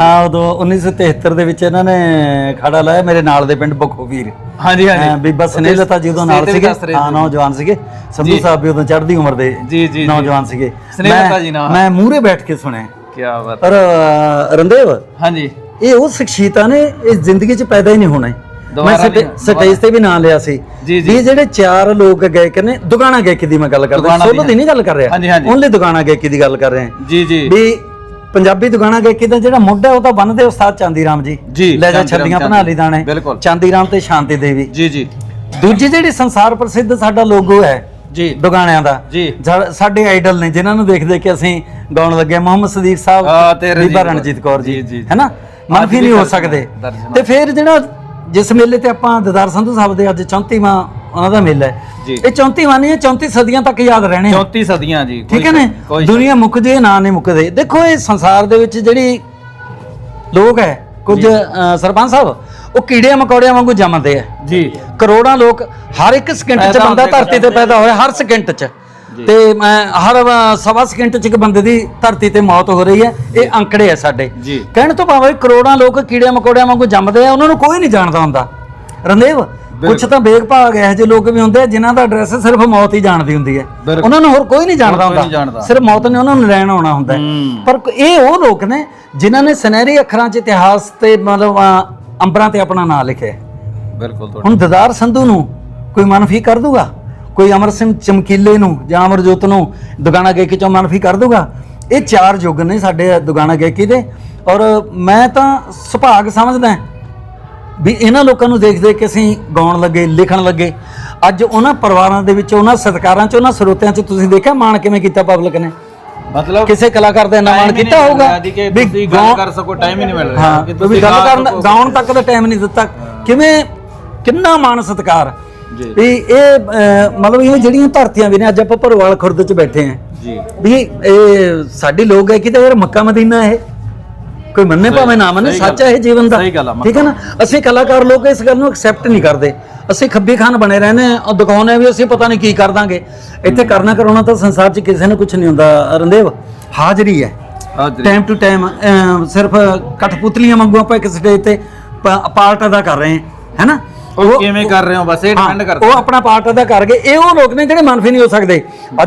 ਹਾਂ ਉਦੋਂ 1973 ਦੇ ਵਿੱਚ ਇਹਨਾਂ ਨੇ ਖੜਾ ਲਾਇਆ ਮੇਰੇ ਨਾਲ ਦੇ ਪਿੰਡ ਬਖੋਵੀਰ ਹਾਂਜੀ ਹਾਂ, ਬੀਬਾ ਸਨੇਹਲਤਾ ਜੀ ਉਦੋਂ ਨਾਲ ਸੀਗੇ। ਹਾਂ ਨੌਜਵਾਨ ਸੀਗੇ। ਸੰਧੂ ਸਾਹਿਬ ਵੀ ਉਦੋਂ ਚੜ੍ਹਦੀ ਉਮਰ ਦੇ ਜੀ, ਜੀ। ਨੌਜਵਾਨ ਸੀਗੇ। ਸਨੇਹਲਤਾ ਮੈਂ- ਜੀ ਨਾਲ। ਮੈਂ ਮੂਹਰੇ ਬੈਠ ਕੇ ਸੁਣਿਆ। ਕੀ ਬਾਤ। ਪਰ ਰੰਦੇਵ ਹਾਂਜੀ। ਇਹ ਉਹ ਸ਼ਖਸੀਅਤਾਂ ਨੇ ਇਸ ਜ਼ਿੰਦਗੀ 'ਚ ਪੈਦਾ ਹੀ ਨਹੀਂ ਹੋਣਾ। ਮੈਂ ਸਟੇਜ ਤੇ ਵੀ ਨਾਂ ਲਿਆ ਸੀ। ਵੀ ਜਿਹੜੇ ਚਾਰ ਲੋਕ ਗਾਇਕ ਨੇ ਦੁਗਾਣਾ ਗਾਇਕੀ ਦੀ ਮੈਂ ਗੱਲ ਕਰਦਾ। ਸੋਲੋ ਦੀ, ਨਹੀਂ ਗੱਲ ਕਰ ਰਿਹਾ। ਹਾਂਜੀ, ਹਾਂਜੀ। ਓਨਲੀ ਦੁਗਾਣਾ ਗਾਇਕੀ ਦੀ ਗੱਲ ਕਰ ਰਿਹਾ। ਜੀ ਜੀ। ਵੀ ਪੰਜਾਬੀ ਦੁਗਾਣਾ ਗਾਇਕੀ ਦਾ ਜਿਹੜਾ ਮੁੱਢ ਉਹ ਤਾਂ ਬੰਨਦੇ ਉਸਤਾਦ ਚਾਂਦੀ ਰਾਮ ਜੀ ਜੀ, ਲੈ ਜਾ ਚਾਂਦੀ ਰਾਮ, ਛੱਡੀਆਂ। ਬਣਾ ਲਈ ਦਾਣੇ ਬਿਲਕੁਲ। ਚਾਂਦੀ ਰਾਮ ਤੇ ਸ਼ਾਂਤੀ ਦੇਵੀ ਜੀ ਜੀ ਦੂਜੀ ਜਿਹੜੀ ਸੰਸਾਰ ਪ੍ਰਸਿੱਧ ਸਾਡਾ ਲੋਗੋ ਹੈ ਜੀ ਦੁਗਾਣਿਆਂ ਦਾ ਜੀ। ਸਾਡੇ ਆਈਡਲ ਨੇ ਜਿਨ੍ਹਾਂ ਨੂੰ ਦੇਖ ਦੇਖ ਕੇ ਅਸੀਂ ਗਾਉਣ ਲੱਗੇ ਮੁਹੰਮਦ ਸਦੀਕ ਹਾਂ, ਸਾਹਿਬ ਤੇ ਬੀਬਾ ਰਣਜੀਤ ਰਣਜੀਤ ਕੌਰ ਜੀ ਜੀ, ਜੀ। ਹੈਨਾ ਮਨਫੀ ਵੀ ਨਹੀਂ ਹੋ ਸਕਦੇ। ਤੇ ਫਿਰ ਜਿਹੜਾ ਜਿਸ ਮੇਲੇ ਤੇ ਆਪਾਂ ਦਦਾਰ ਸੰਧੂ ਸਾਹਿਬ ਦੇ ਅੱਜ 34ਵਾਂ ਉਹਨਾਂ ਦਾ ਮੇਲਾ ਹੈ। ਜੀ। ਇਹ 34ਵਾਂ ਨਹੀਂ ਇਹ 34 ਸਦੀਆਂ ਤੱਕ ਯਾਦ ਰਹਿਣੇ ਆ। 34 ਸਦੀਆਂ ਜੀ ਠੀਕ ਹੈ ਕੋਈ- ਨੇ ਦੁਨੀਆ ਮੁੱਕ ਜੇ ਨਾ ਨਹੀਂ ਮੁੱਕਦੇ। ਦੇਖੋ ਇਹ ਸੰਸਾਰ ਦੇ ਵਿੱਚ ਜਿਹੜੀ ਲੋਕ ਹੈ ਕੁਝ ਅ, ਸਰਪੰਚ ਸਾਹਿਬ ਉਹ ਕੀੜਿਆਂ ਮਕੌੜਿਆਂ ਵਾਂਗੂ ਜੰਮਦੇ ਆ। ਜੀ। ਕਰੋੜਾਂ ਲੋਕ ਹਰ ਇੱਕ ਸਕਿੰਟ 'ਚ ਪੈਦਾ ਬੰਦਾ ਹੁੰਦੇ ਧਰਤੀ ਤੇ ਪੈਦਾ ਹੋਇਆ ਹਰ ਸਕਿੰਟ 'ਚ। ਤੇ ਮੈਂ ਹਰ ਅ, ਸਵਾ ਸਕਿੰਟ 'ਚ ਇੱਕ ਬੰਦੇ ਦੀ ਧਰਤੀ ਤੇ ਮੌਤ ਹੋ ਰਹੀ ਹੈ। ਇਹ ਅੰਕੜੇ ਆ ਸਾਡੇ। ਜੀ। ਕਹਿਣ ਤੋਂ ਭਾਵੇਂ ਕਰੋੜਾਂ ਲੋਕ ਕੀੜਿਆਂ ਮਕੌੜਿਆਂ ਵਾਂਗੂ ਜੰਮਦੇ ਆ ਉਹਨਾਂ ਨੂੰ ਕੋਈ ਨਹੀਂ ਜਾਣਦਾ ਹੁੰਦਾ। ਰੰਦੇਵ ਕੁਝ ਤਾਂ ਬੇਗ ਭਾਗ ਇਹੋ ਜਿਹੇ ਲੋਕ ਵੀ ਹੁੰਦੇ ਆ ਜਿਨ੍ਹਾਂ ਦਾ ਐਡਰੈਸ ਸਿਰਫ ਮੌਤ ਹੀ ਜਾਣਦੀ ਹੁੰਦੀ ਹੈ ਬਿਲਕੁਲ। ਉਹਨਾਂ ਨੂੰ ਹੋਰ ਕੋਈ ਨਹੀਂ ਜਾਣਦਾ ਕੋਈ ਨਹੀਂ ਜਾਣਦਾ। ਹੁੰਦਾ ਸਿਰਫ ਮੌਤ ਨੇ ਉਹਨਾਂ ਨੂੰ ਲੈਣ ਆਉਣਾ ਹੁੰਦਾ ਹੈ। ਹੂੰ। ਪਰ ਇਹ ਉਹ ਲੋਕ ਨੇ ਜਿਨ੍ਹਾਂ ਨੇ ਸੁਨਹਿਰੀ ਅੱਖਰਾਂ 'ਚ ਇਤਿਹਾਸ ਤੇ ਮਤਲਬ ਅ, ਅੰਬਰਾਂ ਤੇ ਆਪਣਾ ਨਾਮ ਲਿਖਿਆ ਹੈ। ਬਿਲਕੁਲ ਤੁਹਾਡਾ ਹੁਣ ਦਦਾਰ ਸੰਧੂ ਨੂੰ ਕੋਈ ਮਨਫੀ ਕਰ ਦੂਗਾ ਕੋਈ ਅਮਰ ਸਿੰਘ ਚਮਕੀਲੇ ਨੂੰ ਜਾਂ ਅਮਰਜੋਤ ਨੂੰ ਦੁਗਾਣਾ ਗਾਇਕੀ ਚੋਂ ਮਨਫੀ ਕਰ ਦੂਗਾ ਇਹ ਚਾਰ ਯੁੱਗ ਨੇ ਸਾਡੇ ਦੁਗਾਣਾ ਗਾਇਕੀ ਦੇ ਔਰ ਮੈਂ ਤਾਂ ਸੁਭਾਗ ਸਮਝਦਾ ਵੀ ਇਹਨਾਂ ਲੋਕਾਂ ਨੂੰ ਦੇਖ ਦੇਖ ਕੇ ਅਸੀਂ ਗਾਉਣ ਲੱਗੇ ਲਿਖਣ ਲੱਗੇ। ਅੱਜ ਉਹਨਾਂ ਪਰਿਵਾਰਾਂ ਦੇ ਵਿੱਚ ਉਹਨਾਂ ਸਤਕਾਰਾਂ 'ਚ ਉਹਨਾਂ ਸਰੋਤਿਆਂ 'ਚ ਤੁਸੀਂ ਦੇਖਿਆ ਮਾਣ ਕਿਵੇਂ ਕੀਤਾ ਪਬਲਿਕ ਨੇ? ਮਤਲਬ ਕਿਸੇ ਕਲਾਕਾਰ ਦਾ ਹੀ ਕੀਤਾ ਹੋਊਗਾ? ਵੀ ਤੁਸੀਂ ਗੱਲ ਕਰ ਸਕੋ ਟਾਈਮ ਹੀ ਨਹੀਂ ਮਿਲ ਰਿਹਾ। ਕਿ ਤੁਸੀਂ ਗੱਲ ਕਰਨ। ਗਾਉਣ ਤੱਕ ਦਾ ਟਾਈਮ ਨਹੀਂ ਦਿੱਤਾ। ਕਿਵੇਂ ਕਿੰਨਾ ਮਾਣ ਸਤਕਾਰ? ਜੀ। ਵੀ ਇਹ ਮਤਲਬ ਇਹ ਜਿਹੜੀਆਂ ਧਰਤੀਆਂ ਵੀ ਨੇ ਅੱਜ ਆਪਾਂ ਭਰਵਾਲ ਖੁਰਦ ਚ ਬੈਠੇ ਆਂ ਜੀ। ਵੀ ਇਹ ਸਾਡੀ ਲੋਕ ਹੈ ਕਿ ਤਾਂ ਯਾਰ ਮੱਕਾ ਮਦੀਨਾ ਇਹ ਕੋਈ ਮੰਨੇ ਭਾਵੇਂ ਨਾ ਮੰਨੇ ਸੱਚ। ਹੈ ਇਹ ਜੀਵਨ ਦਾ। ਸਹੀ ਗੱਲ ਆ, ਠੀਕ ਹੈ ਨਾ? ਅਸੀਂ ਕਲਾਕਾਰ ਲੋਕ ਇਸ ਗੱਲ ਨੂੰ ਐਕਸੈਪਟ ਨਹੀਂ ਕਰਦੇ। ਅਸੀਂ ਖੱਬੀ ਖਾਨ ਬਣੇ ਰਹਿੰਦੇ ਆ ਔਰ ਦਿਖਾਉਂਦੇ ਵੀ ਅਸੀਂ ਪਤਾ ਨਹੀਂ ਕੀ ਕਰ ਦਾਂਗੇ। ਇੱਥੇ ਕਰਨਾ ਕਰਾਉਣਾ ਤਾਂ ਸੰਸਾਰ 'ਚ ਕਿਸੇ ਨੂੰ ਕੁਝ ਨਹੀਂ ਹੁੰਦਾ ਰੰਦੇਵ ਹਾਜ਼ਰੀ ਹੈ। ਹਾਜ਼ਰੀ। ਟਾਈਮ ਟੂ ਟਾਈਮ ਸਿਰਫ ਕਠਪੁਤਲੀਆਂ ਵਾਂਗੂ ਆਪਾਂ ਇੱਕ ਸਟੇਜ ਤੇ ਪ- ਪਾਰਟ ਅਦਾ ਕਰ ਰਹੇ ਹਾਂ। ਹੈਨਾ ਉਹ ਕਿਵੇਂ ਕਰ ਰਹੇ ਹੋ? ਬਸ ਇਹ ਹਾਂ, ਡਿਪੈਂਡ ਕਰਦਾ। ਉਹ ਆਪਣਾ ਪਾਰਟ ਅਦਾ ਕਰ ਗਏ ਇਹ ਉਹ ਲੋਕ ਨੇ ਜਿਹੜੇ ਮਨਫੀ ਨਹੀਂ ਹੋ ਸਕਦੇ। ਅੱਜ